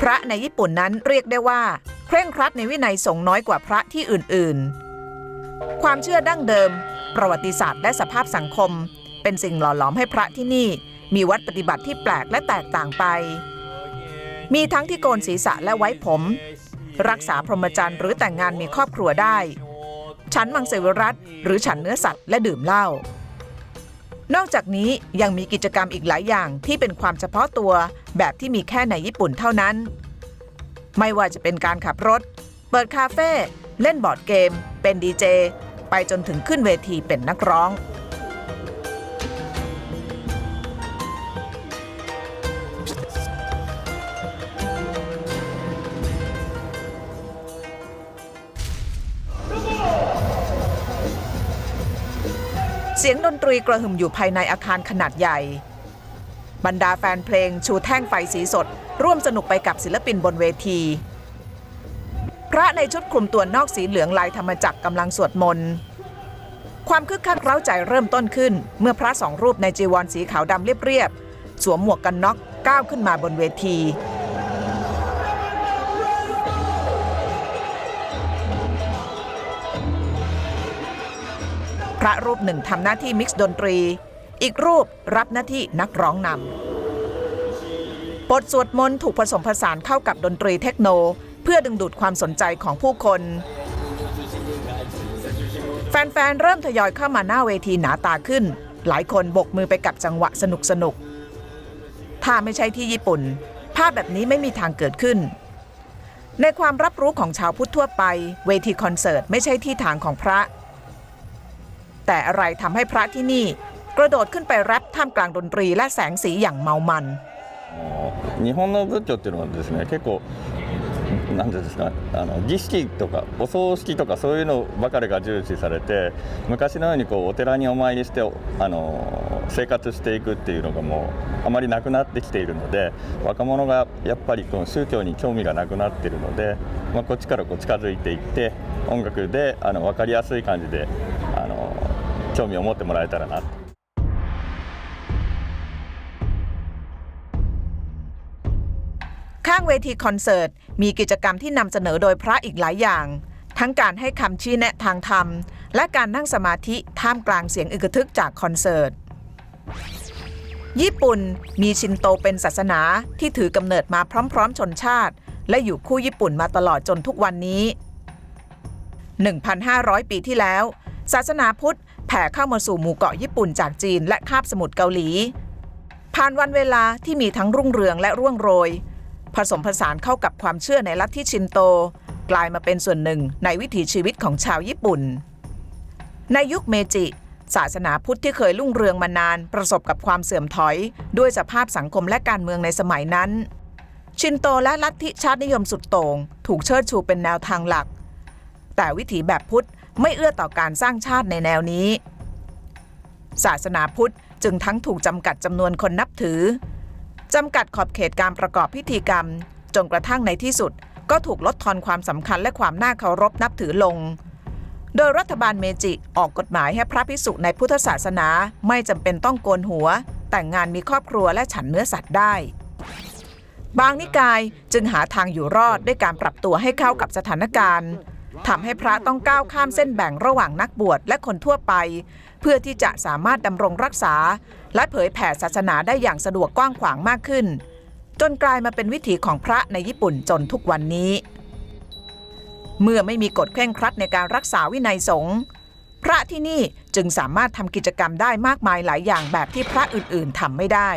พระในญี่ปุ่นนั้นเรียกได้ว่า เคร่งครัดในวินัยสงฆ์น้อยกว่าพระที่อื่นๆ ความเชื่อดั้งเดิม ประวัติศาสตร์และสภาพสังคม เป็นสิ่งหล่อหลอมให้พระที่นี่ มีวัดปฏิบัติที่แปลกและแตกต่างไป มีทั้งที่โกนศีรษะและไว้ผม รักษาพรหมจรรย์หรือแต่งงานมีครอบครัวได้ ฉันมังสวิรัตหรือฉันเนื้อสัตว์และดื่มเหล้า นอกจากนี้ยังมีกิจกรรมอีกหลายอย่างที่เป็นความเฉพาะตัว แบบที่มีแค่ในญี่ปุ่นเท่านั้น ไม่ว่าจะเป็นการขับรถ เปิดคาเฟ่เล่นบอร์ดเกม เป็นดีเจ ไปจนถึงขึ้นเวทีเป็นนักร้อง สียงดนตรีกระหึ่มอยู่ภายในอาคารขนาดใหญ่ บรรดาแฟนเพลงชูแท่งไฟสีสด ร่วมสนุกไปกับศิลปินบนเวที พระในชุดคลุมตัวนอกสีเหลืองลายธรรมจักรกำลังสวดมนต์ความคึกคักเร้าใจเริ่มต้นขึ้น เมื่อพระสองรูปในจีวรสีขาวดำเรียบๆสวมหมวกกันน็อกก้าวขึ้นมาบนเวที พระรูปหนึ่งทำหน้าที่มิกซ์ดนตรี อีกรูปรับหน้าที่นักร้องนำบทสวดมนต์ถูกผสมผสานเข้ากับดนตรีเทคโน เพื่อดึงดูดความสนใจของผู้คน แฟนๆ เริ่มทยอยเข้ามาหน้าเวทีหนาตาขึ้น หลายคนบกมือไปกับจังหวะสนุกสนุกถ้าไม่ใช่ที่ญี่ปุ่น ภาพแบบนี้ไม่มีทางเกิดขึ้นในความรับรู้ของชาวพุทธทั่วไป เวทีคอนเสิร์ตไม่ใช่ที่ทางของพระ แต่อะไรทำให้พระที่นี่ กระโดดขึ้นไปแรปท่ามกลางดนตรีและแสงสีอย่างเมามัน 日本の仏教っていうのはですね結構なんていうんですかあの儀式とかお葬式とかそういうのばかりが重視されて昔のようにこうお寺にお参りしてあの生活していくっていうのがもうあまりなくなってきているので若者がやっぱりこの宗教に興味がなくなっているので、まあ、こっちからこう近づいていって音楽であの分かりやすい感じであの 興味を持ってもらえたらなと。 ข้างเวทีคอนเสิร์ต มีกิจกรรมที่นำเสนอโดยพระอีกหลายอย่าง ทั้งการให้คำชี้แนะทางธรรม และการนั่งสมาธิท่ามกลางเสียงอึกทึกจากคอนเสิร์ต ญี่ปุ่นมีชินโตเป็นศาสนาที่ถือกำเนิดมาพร้อมๆ ชนชาติ และอยู่คู่ญี่ปุ่นมาตลอดจนทุกวันนี้ 1,500 ปีที่แล้ว ศาสนาพุทธ แผ่เข้ามาสู่หมู่เกาะญี่ปุ่นจากจีนและคาบสมุทรเกาหลี ผ่านวันเวลาที่มีทั้งรุ่งเรืองและร่วงโรย ผสมผสานเข้ากับความเชื่อในลัทธิชินโต กลายมาเป็นส่วนหนึ่งในวิถีชีวิตของชาวญี่ปุ่น ในยุคเมจิ ศาสนาพุทธที่เคยรุ่งเรืองมานาน ประสบกับความเสื่อมถอย ด้วยสภาพสังคมและการเมืองในสมัยนั้น ชินโตและลัทธิชาตินิยมสุดโต่งถูกเชิดชูเป็นแนวทางหลัก แต่วิถีแบบพุทธ ไม่เอื้อต่อการสร้างชาติในแนวนี้ ศาสนาพุทธจึงทั้งถูกจำกัดจำนวนคนนับถือจำกัดขอบเขตการประกอบพิธีกรรม จนกระทั่งในที่สุด ก็ถูกลดทอนความสำคัญและความน่าเคารพนับถือลง โดยรัฐบาลเมจิออกกฎหมายให้พระภิกษุในพุทธศาสนาไม่จำเป็นต้องโกนหัว แต่งงานมีครอบครัวและฉันเนื้อสัตว์ได้ บางนิกายจึงหาทางอยู่รอดด้วยการปรับตัวให้เข้ากับสถานการณ์ ทำให้พระต้องก้าวข้ามเส้นแบ่งระหว่างนักบวชและคนทั่วไป เพื่อที่จะสามารถดำรงรักษา และเผยแผ่ศาสนาได้อย่างสะดวกกว้างขวางมากขึ้น จนกลายมาเป็นวิถีของพระในญี่ปุ่นจนทุกวันนี้ เมื่อไม่มีกฎเคร่งครัดในการรักษาวินัยสงฆ์พระที่นี่จึงสามารถทำกิจกรรมได้มากมายหลายอย่างแบบที่พระอื่นๆทำไม่ได้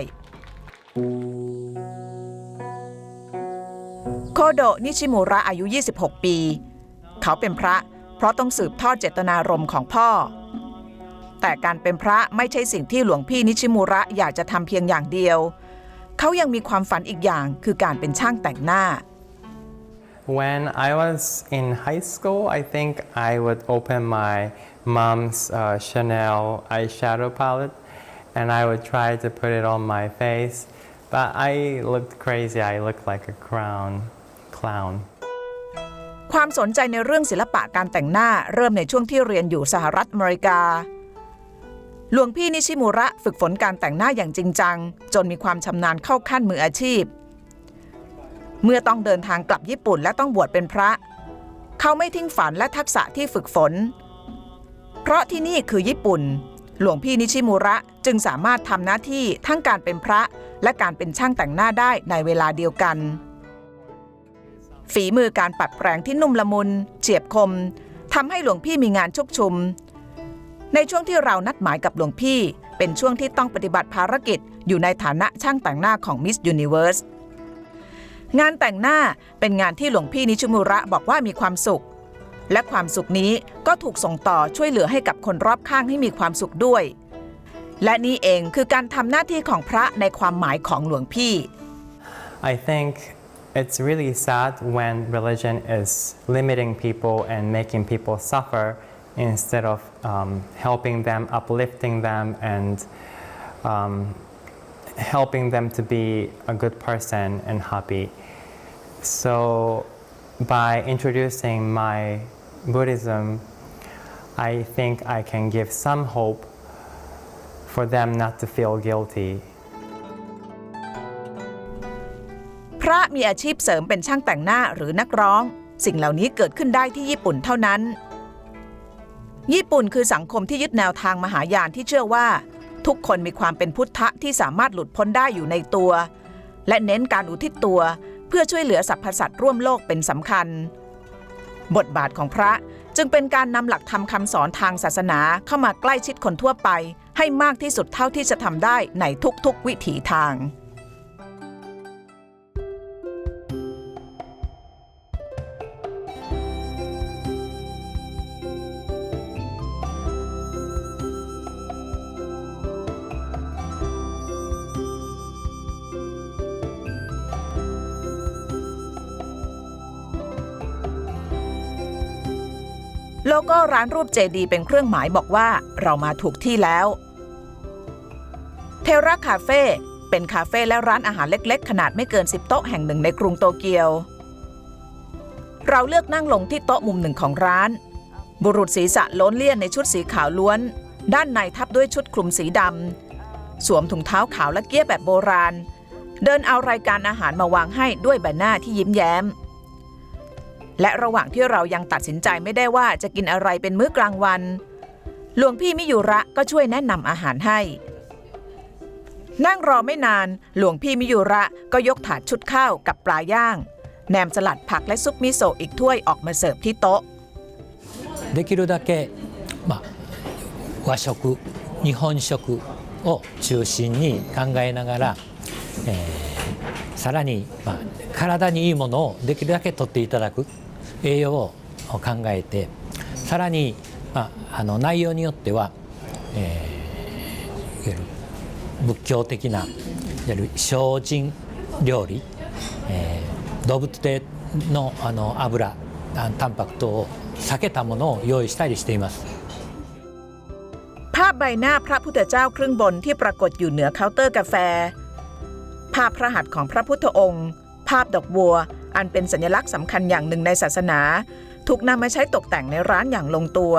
โคโดะนิชิมุระอายุ 26 ปี เขาเป็นพระ เพราะต้องสืบทอดเจตนารมณ์ของพ่อ แต่การเป็นพระไม่ใช่สิ่งที่หลวงพี่นิชิมุระอยากจะทำเพียงอย่างเดียว เขายังมีความฝันอีกอย่างคือการเป็นช่างแต่งหน้า When I was in high school, I think I would open my mom's uh, Chanel eyeshadow palette and I would try to put it on my face. But I looked crazy. I looked like a clown. Clown. ความสนใจในเรื่องศิลปะการแต่งหน้าเริ่มในช่วงที่เรียนอยู่สหรัฐอเมริกา หลวงพี่นิชิมุระฝึกฝนการแต่งหน้าอย่างจริงจัง จนมีความชำนาญเข้าขั้นมืออาชีพ เมื่อต้องเดินทางกลับญี่ปุ่นและต้องบวชเป็นพระ เขาไม่ทิ้งฝันและทักษะที่ฝึกฝน เพราะที่นี่คือญี่ปุ่น หลวงพี่นิชิมุระจึงสามารถทำหน้าที่ทั้งการเป็นพระและการเป็นช่างแต่งหน้าได้ในเวลาเดียวกัน ฝีมือการปัดแปรงที่นุ่มละมุน เฉียบคมทำให้หลวงพี่มีงานชุกชุม ในช่วงที่เรานัดหมายกับหลวงพี่ เป็นช่วงที่ต้องปฏิบัติภารกิจอยู่ในฐานะช่างแต่งหน้าของ Miss Universe งานแต่งหน้าเป็นงานที่หลวงพี่นิชมุระบอกว่ามีความสุข และความสุขนี้ก็ถูกส่งต่อช่วยเหลือให้กับคนรอบข้างให้มีความสุขด้วย และนี่เองคือการทำหน้าที่ของพระในความหมายของหลวงพี่ I think it's really sad when religion is limiting people and making people suffer instead of um, helping them, uplifting them, and um, helping them to be a good person and happy. So, by introducing my Buddhism, I think I can give some hope for them not to feel guilty. ระมีอาชีพเสริมเป็นช่างแต่งหน้าหรือนักร้อง สิ่งเหล่านี้เกิดขึ้นได้ที่ญี่ปุ่นเท่านั้น ญี่ปุ่นคือสังคมที่ยึดแนวทางมหายานที่เชื่อว่า ทุกคนมีความเป็นพุทธะที่สามารถหลุดพ้นได้อยู่ในตัว และเน้นการอุทิศตัวเพื่อช่วยเหลือสรรพสัตว์ร่วมโลกเป็นสำคัญ บทบาทของพระจึงเป็นการนำหลักธรรมคำสอนทางศาสนาเข้ามาใกล้ชิดคนทั่วไป ให้มากที่สุดเท่าที่จะทำได้ในทุกๆวิถีทาง โลโก้ร้านรูปเจดีเป็นเครื่องหมายบอกว่าเรามาถูกที่แล้ว เทราคาเฟ่เป็นคาเฟ่และร้านอาหารเล็ก ๆ ขนาดไม่เกิน 10 โต๊ะแห่งหนึ่งในกรุงโตเกียว เราเลือกนั่งลงที่โต๊ะมุมหนึ่งของร้าน บุรุษศีรษะล้นเลี่ยนในชุดสีขาวล้วน ด้านในทับด้วยชุดคลุมสีดำสวมถุงเท้าขาวและเกี้ยแบบโบราณ เดินเอารายการอาหารมาวางให้ด้วยใบหน้าที่ยิ้มแย้ม และระหว่างที่เรายังตัดสินใจไม่ได้ว่าจะกินอะไรเป็นมื้อกลางวัน หลวงพี่มิยุระก็ช่วยแนะนำอาหารให้ นั่งรอไม่นาน หลวงพี่มิยุระก็ยกถาดชุดข้าวกับปลาย่าง แหนมสลัดผักและซุปมิโซะอีกถ้วยออกมาเสิร์ฟที่โต๊ะ できるだけ、まあ、和食日本食を中心に考えながら、えーさらに、まあ、体にいいものをできるだけ取っていただく 栄養を考えてさらに、まあ、あの内容によっては、えーいわゆる仏教的ないわゆる精進料理、えー動物性のあの油あタンパク等を避けたものを用意したりしています ภาพใบหน้าพระพุทธเจ้าครึ่งบนที่ปรากฏอยู่เหนือเคาน์เตอร์กาแฟ ภาพพระหัตถ์ของพระพุทธองค์ ภาพดอกบัว อันเป็นสัญลักษณ์สำคัญอย่างหนึ่งในศาสนา ถูกนำมาใช้ตกแต่งในร้านอย่างลงตัว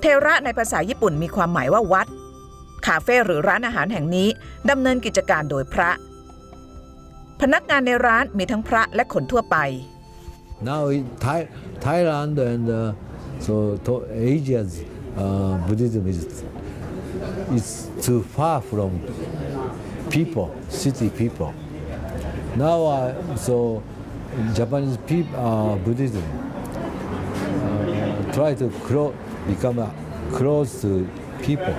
เทระในภาษาญี่ปุ่นมีความหมายว่าวัด คาเฟ่หรือร้านอาหารแห่งนี้ดำเนินกิจการโดยพระ พนักงานในร้านมีทั้งพระและคนทั่วไป Now Thai, Thailand and uh, so to Asia's uh, Buddhism is is too far from people, city people. Now uh, so Japanese people uh, Buddhism uh, try to clo- become uh, close to people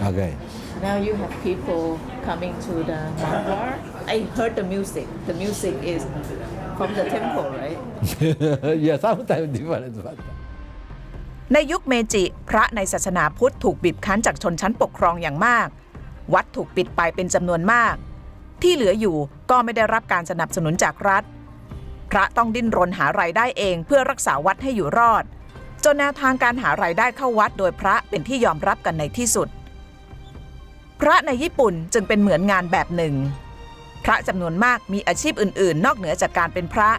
again. Now you have people coming to the Manglar. I heard the music. The music is from the temple, right? yeah, sometimes different. But ในยุคเมจิ พระในศาสนาพุทธถูกบีบคั้นจากชนชั้นปกครองอย่างมาก วัดถูกปิดไปเป็นจำนวนมาก ที่เหลืออยู่ก็ไม่ได้รับการสนับสนุนจากรัฐ พระต้องดิ้นรนหารายได้เองเพื่อรักษาวัดให้อยู่รอด จนแนวทางการหารายได้เข้าวัดโดยพระเป็นที่ยอมรับกันในที่สุด พระในญี่ปุ่นจึงเป็นเหมือนงานแบบหนึ่ง พระจำนวนมากมีอาชีพอื่น ๆ นอกเหนือจากการเป็นพระ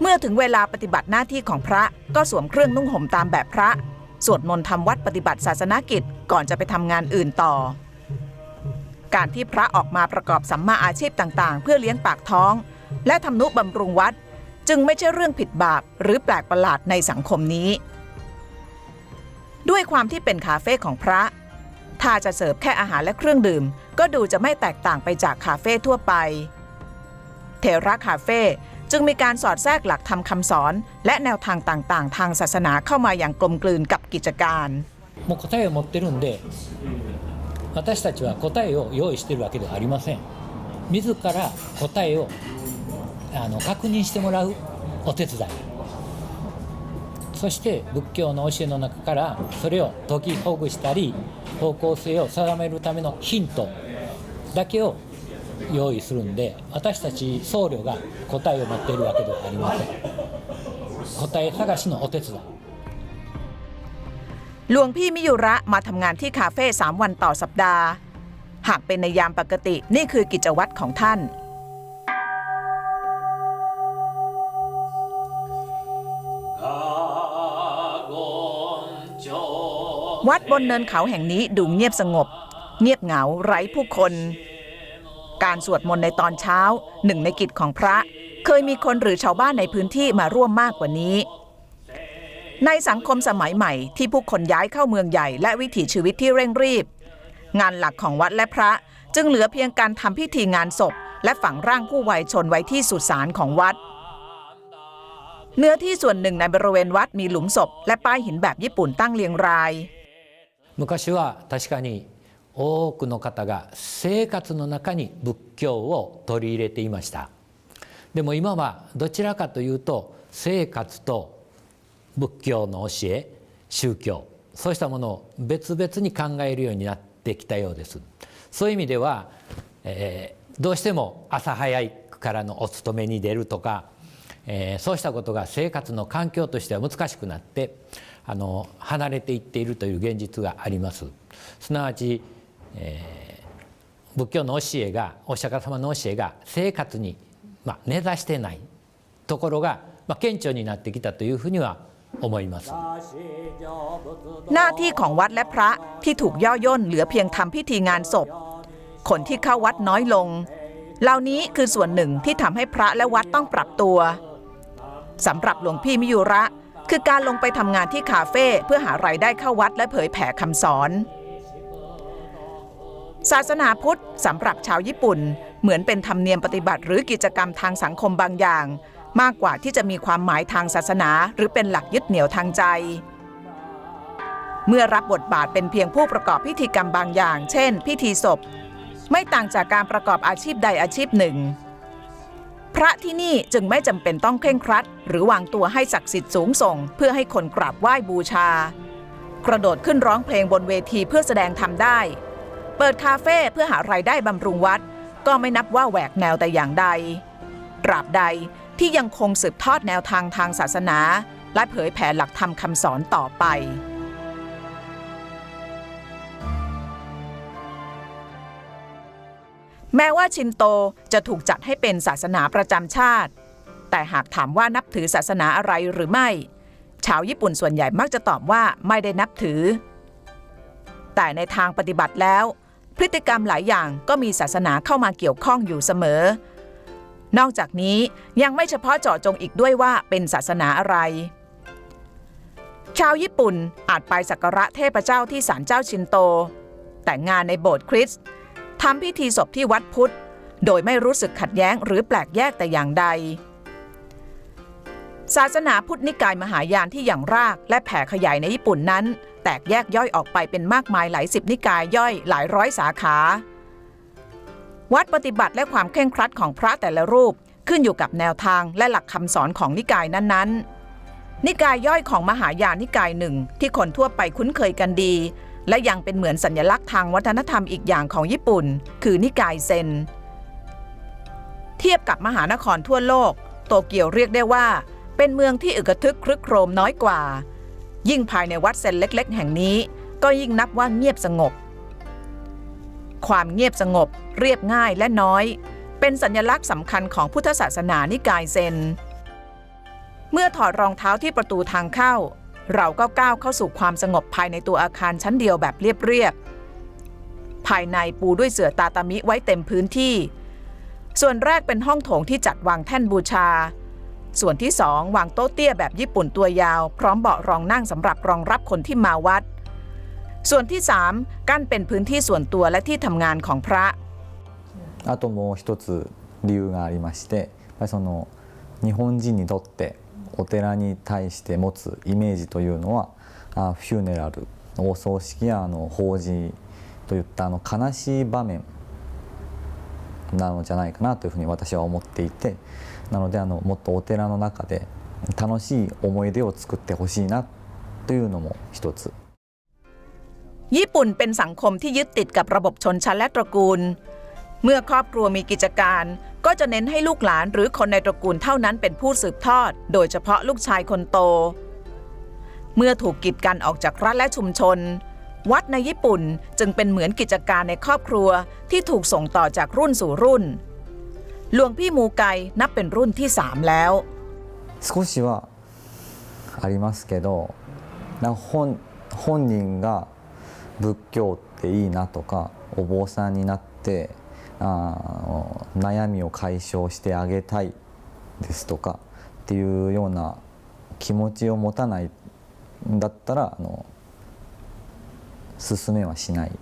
เมื่อถึงเวลาปฏิบัติหน้าที่ของพระก็สวมเครื่องนุ่งห่มตามแบบพระสวดมนต์ทำวัดปฏิบัติศาสนกิจก่อนจะไปทำงานอื่นต่อ การที่พระออกมาประกอบสัมมาอาชีพต่างๆ เพื่อเลี้ยงปากท้อง และทำนุบำรุงวัด จึงไม่ใช่เรื่องผิดบาปหรือแปลกประหลาดในสังคมนี้ ด้วยความที่เป็นคาเฟ่ของพระ ถ้าจะเสิร์ฟแค่อาหารและเครื่องดื่ม ก็ดูจะไม่แตกต่างไปจากคาเฟ่ทั่วไป เทระคาเฟ่จึงมีการสอดแทรกหลักธรรมคำสอน และแนวทางต่างๆ ทางศาสนาเข้ามาอย่างกลมกลืนกับกิจการ もう答えを持ってるんで 私たちは答えを用意してるわけではありません。自ら答えをあの確認してもらうお手伝い。そして仏教の教えの中からそれを解きほぐしたり方向性を定めるためのヒントだけを用意するんで私たち僧侶が答えを持っているわけではありません。答え探しのお手伝い。 หลวงพี่มิยุระมาทำงานที่คาเฟ่3วันต่อสัปดาห์ หากเป็นในยามปกตินี่คือกิจวัตรของท่าน วัดบนเนินเขาแห่งนี้ดูเงียบสงบ เงียบเหงาไร้ผู้คน การสวดมนต์ในตอนเช้าหนึ่งในกิจของพระ เคยมีคนหรือชาวบ้านในพื้นที่มาร่วมมากกว่านี้ ในสังคมสมัยใหม่ที่ผู้คนย้ายเข้าเมืองใหญ่และวิถีชีวิตที่เร่งรีบ งานหลักของวัดและพระจึงเหลือเพียงการทำพิธีงานศพ และฝังร่างผู้วัยชนไว้ที่สุสานของวัด เนื้อที่ส่วนหนึ่งในบริเวณวัดมีหลุมศพ และป้ายหินแบบญี่ปุ่นตั้งเรียงราย 昔は確かに多くの方が生活の中に仏教を取り入れていましたでも今はどちらかというと生活と 仏教の教え宗教そうしたものを別々に考えるようになってきたようです。そういう意味では、えーどうしても朝早いからのお勤めに出るとか、えーそうしたことが生活の環境としては難しくなってあの離れていっているという現実があります。すなわち、えー仏教の教えがお釈迦様の教えが生活に、まあ、根ざしてないところが、まあ、顕著になってきたというふうには思います หน้าที่ของวัดและพระที่ถูกย่อย่นเหลือเพียงทำพิธีงานศพ คนที่เข้าวัดน้อยลง เหล่านี้คือส่วนหนึ่งที่ทำให้พระและวัดต้องปรับตัวสำหรับหลวงพี่มิยุระ คือการลงไปทำงานที่คาเฟ่เพื่อหารายได้เข้าวัดและเผยแผ่คำสอน ศาสนาพุทธสำหรับชาวญี่ปุ่น เหมือนเป็นธรรมเนียมปฏิบัติหรือกิจกรรมทางสังคมบางอย่าง มากกว่าที่จะมีความหมายทางศาสนา หรือเป็นหลักยึดเหนี่ยวทางใจ เมื่อรับบทบาทเป็นเพียงผู้ประกอบพิธีกรรมบางอย่าง เช่น พิธีศพ ไม่ต่างจากการประกอบอาชีพใดอาชีพหนึ่ง พระที่นี่จึงไม่จำเป็นต้องเคร่งครัด หรือวางตัวให้ศักดิ์สิทธิ์สูงส่ง เพื่อให้คนกราบไหว้บูชา กระโดดขึ้นร้องเพลงบนเวทีเพื่อแสดงธรรมได้ เปิดคาเฟ่เพื่อหารายได้บำรุงวัด ก็ไม่นับว่าแหวกแนวแต่อย่างใดตราบใด ที่ยังคงสืบทอดแนวทางทางศาสนา และเผยแผ่หลักธรรมคำสอนต่อไปแม้ว่าชินโตจะถูกจัดให้เป็นศาสนาประจำชาติ แต่หากถามว่านับถือศาสนาอะไรหรือไม่ ชาวญี่ปุ่นส่วนใหญ่มักจะตอบว่าไม่ได้นับถือ แต่ในทางปฏิบัติแล้ว พฤติกรรมหลายอย่างก็มีศาสนาเข้ามาเกี่ยวข้องอยู่เสมอ นอกจากนี้ยังไม่เฉพาะเจาะจงอีกด้วยว่าเป็นศาสนาอะไร ชาวญี่ปุ่นอาจไปสักการะเทพเจ้าที่ศาลเจ้าชินโต แต่งงานในโบสถ์คริสต์ทำพิธีศพที่วัดพุทธ โดยไม่รู้สึกขัดแย้งหรือแปลกแยกแต่อย่างใด ศาสนาพุทธนิกายมหายานที่อย่างรากและแผ่ขยายในญี่ปุ่นนั้น แตกแยกย่อยออกไปเป็นมากมายหลายสิบนิกายย่อยหลายร้อยสาขา วัดปฏิบัติและความเคร่งครัดของพระแต่ละรูป ขึ้นอยู่กับแนวทางและหลักคำสอนของนิกายนั้นๆ นิกายย่อยของมหายานนิกายหนึ่งที่คนทั่วไปคุ้นเคยกันดี และยังเป็นเหมือนสัญลักษณ์ทางวัฒนธรรมอีกอย่างของญี่ปุ่น คือนิกายเซน เทียบกับมหานครทั่วโลก โตเกียวเรียกได้ว่า เป็นเมืองที่อึกระทึกครึกโครมน้อยกว่า ยิ่งภายในวัดเซนเล็ก ๆ แห่งนี้ ก็ยิ่งนับว่าเงียบสงบ ความเงียบสงบ เรียบง่ายและน้อย เป็นสัญลักษณ์สำคัญของพุทธศาสนานิกายเซน เมื่อถอดรองเท้าที่ประตูทางเข้า เราก็ก้าวเข้าสู่ความสงบภายในตัวอาคารชั้นเดียวแบบเรียบๆภายในปูด้วยเสื่อตาตามิไว้เต็มพื้นที่ ส่วนแรกเป็นห้องโถงที่จัดวางแท่นบูชา ส่วนที่สองวางโต๊ะเตี้ยแบบญี่ปุ่นตัวยาว พร้อมเบาะรองนั่งสำหรับรองรับคนที่มาวัด ส่วนที่สามกั้นเป็นพื้นที่ส่วนตัวและที่ทำงานของพระ あともう一つ理由がありましてやっぱりその日本人にとってお寺に対して持つイメージというのはあフューネラルお葬式やあの法事といったあの悲しい場面なのじゃないかなというふうに私は思っていてなのであのもっとお寺の中で楽しい思い出を作ってほしいなというのも一つ ญี่ปุ่นเป็นสังคมที่ยึดติดกับระบบชนชั้นและตระกูล เมื่อครอบครัวมีกิจการ ก็จะเน้นให้ลูกหลานหรือคนในตระกูลเท่านั้นเป็นผู้สืบทอด โดยเฉพาะลูกชายคนโต เมื่อถูกกีดกันออกจากรัฐและชุมชน วัดในญี่ปุ่นจึงเป็นเหมือนกิจการในครอบครัวที่ถูกส่งต่อจากรุ่นสู่รุ่น หลวงพี่มูไกนับเป็นรุ่นที่สามแล้ว 少しはありますけどなんか本本人が 仏教っていいなとかお坊さんになってあ悩みを解消してあげたいですとかっていうような気持ちを持たないんだったらあの進めはしない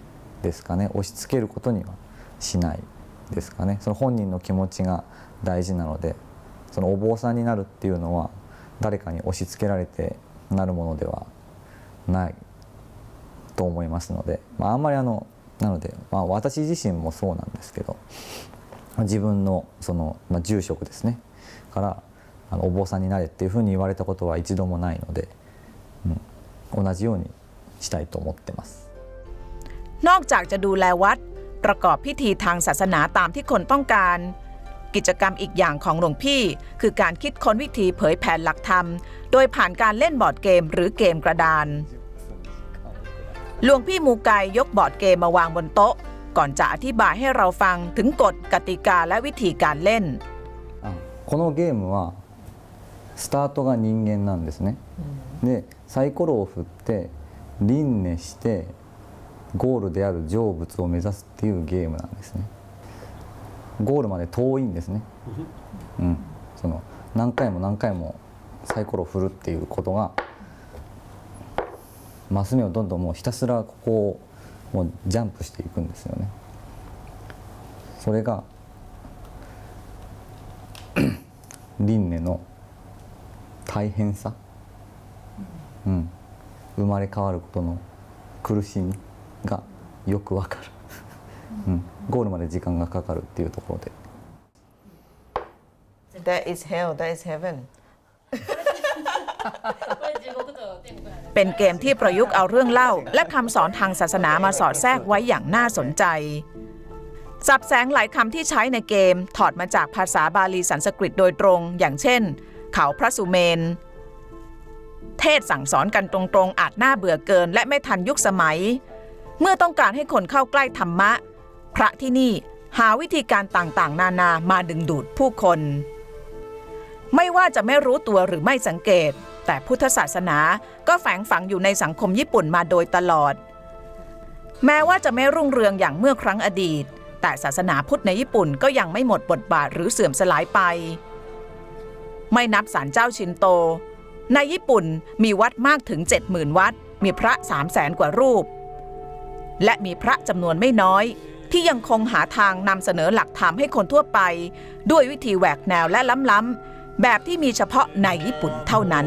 ですかね。押し付けることにはしないですかね。その本人の気持ちが大事なのでそのお坊さんになるっていうのは誰かに押し付けられてなるものではない。と思いますので、まあ、あんまりあのなので、まあ、私自身もそうなんですけど自分のその、まあ、住職ですねからあのお坊さんになれっていうふうに言われたことは一度もないので、うん、同じようにしたいと思ってます。 นอกจากจะดูแลวัด ประกอบพิธีทางศาสนาตามที่คนต้องการ กิจกรรมอีกอย่างของหลวงพี่ คือการคิดค้นวิธีเผยแผ่หลักธรรม โดยผ่านการเล่นบอร์ดเกมหรือเกมกระดาน หลวงพี่มูไกยกบอร์ดเกมมาวางบนโต๊ะ ก่อนจะอธิบายให้เราฟังถึงกฎกติกาและวิธีการเล่น あこのゲームはスタートが人間なんですね、でサイコロを振って輪廻してゴールである成仏を目指すっていうゲームなんですねゴールまで遠いんですね、うん、その何回も何回もサイコロを振るっていうことが マス目をどんどんもうひたすらここをもうジャンプしていくんですよね。それが 輪廻の大変さ、うん、生まれ変わることの苦しみがよくわかる、うん、ゴールまで時間がかかるっていうところで。That is hell that is heaven เป็นเกมที่ประยุกต์เอาเรื่องเล่า และคำสอนทางศาสนามาสอดแทรกไว้อย่างน่าสนใจสับแสงหลายคำที่ใช้ในเกมถอดมาจากภาษาบาลีสันสกฤตโดยตรง อย่างเช่น เขาพระสุเมน เทศสั่งสอนกันตรงๆ อาจน่าเบื่อเกิน และไม่ทันยุคสมัย เมื่อต้องการให้คนเข้าใกล้ธรรมะ พระที่นี่หาวิธีการต่างๆ นานามาดึงดูดผู้คน ไม่ว่าจะไม่รู้ตัวหรือไม่สังเกต แต่พุทธศาสนาก็แฝงฝังอยู่ในสังคมญี่ปุ่นมาโดยตลอด แม้ว่าจะไม่รุ่งเรืองอย่างเมื่อครั้งอดีต แต่ศาสนาพุทธในญี่ปุ่นก็ยังไม่หมดบทบาทหรือเสื่อมสลายไป ไม่นับศาลเจ้าชินโต ในญี่ปุ่นมีวัดมากถึง 70,000 วัด มีพระ3 0 0แสนกว่ารูป และมีพระจำนวนไม่น้อยที่ยังคงหาทางนำเสนอหลักธรรมให้คนทั่วไป ด้วยวิธีแหวกแนวและล้ำๆ แบบที่มีเฉพาะในญี่ปุ่นเท่านั้น